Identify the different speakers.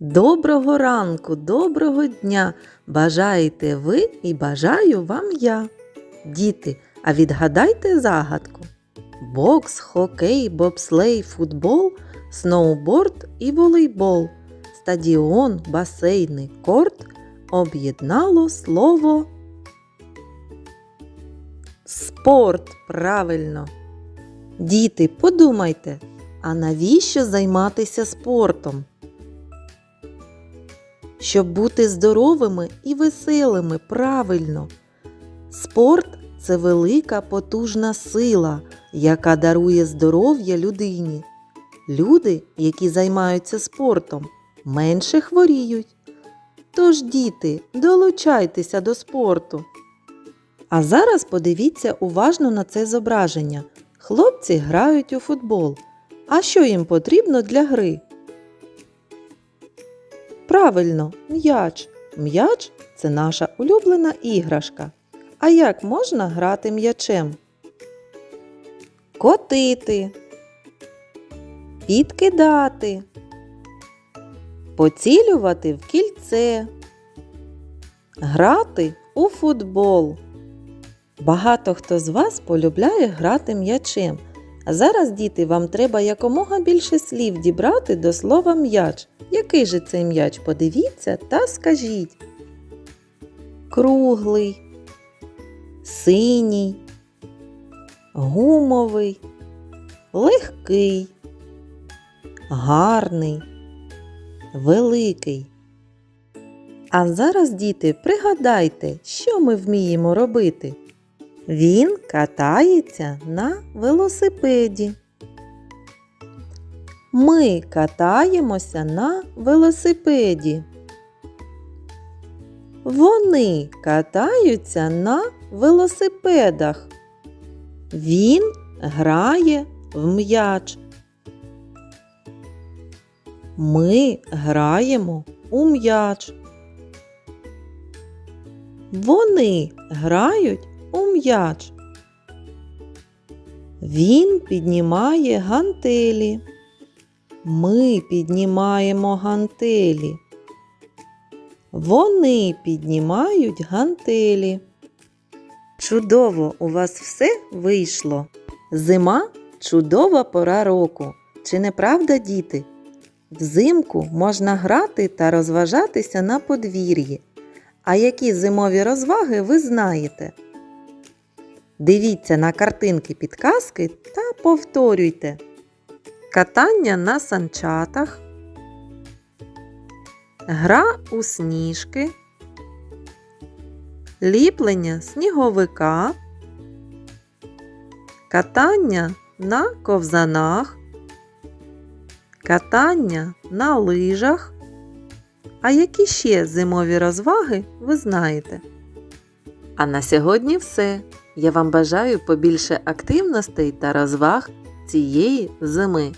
Speaker 1: Доброго ранку, доброго дня! Бажаєте ви і бажаю вам я. Діти, а відгадайте загадку. Бокс, хокей, бобслей, футбол, сноуборд і волейбол, стадіон, басейний корт об'єднало слово спорт. Правильно. Діти, подумайте, а навіщо займатися спортом? Щоб бути здоровими і веселими, правильно. Спорт це велика потужна сила, яка дарує здоров'я людині. Люди, які займаються спортом, менше хворіють. Тож, діти, долучайтеся до спорту. А зараз подивіться уважно на це зображення. Хлопці грають у футбол. А що їм потрібно для гри? Правильно, м'яч. М'яч це наша улюблена іграшка. А як можна грати м'ячем? Котити, підкидати, поцілювати в кільце, грати у футбол. Багато хто з вас полюбляє грати м'ячем. Зараз, діти, вам треба якомога більше слів дібрати до слова м'яч. Який же цей м'яч? Подивіться та скажіть. Круглий, синій, гумовий, легкий, гарний, великий. А зараз, діти, пригадайте, що ми вміємо робити. Він катається на велосипеді. Ми катаємося на велосипеді. Вони катаються на велосипедах. Він грає в м'яч. Ми граємо у м'яч. Вони грають у м'яч. Він піднімає гантелі. Ми піднімаємо гантелі. Вони піднімають гантелі. Чудово у вас все вийшло. Зима чудова пора року. Чи не правда, діти? Взимку можна грати та розважатися на подвір'ї. А які зимові розваги ви знаєте? Дивіться на картинки підказки та повторюйте. Катання на санчатах, гра у сніжки, ліплення сніговика, катання на ковзанах, катання на лижах. А які ще зимові розваги ви знаєте? А на сьогодні все. Я вам бажаю побільше активностей та розваг цієї зими.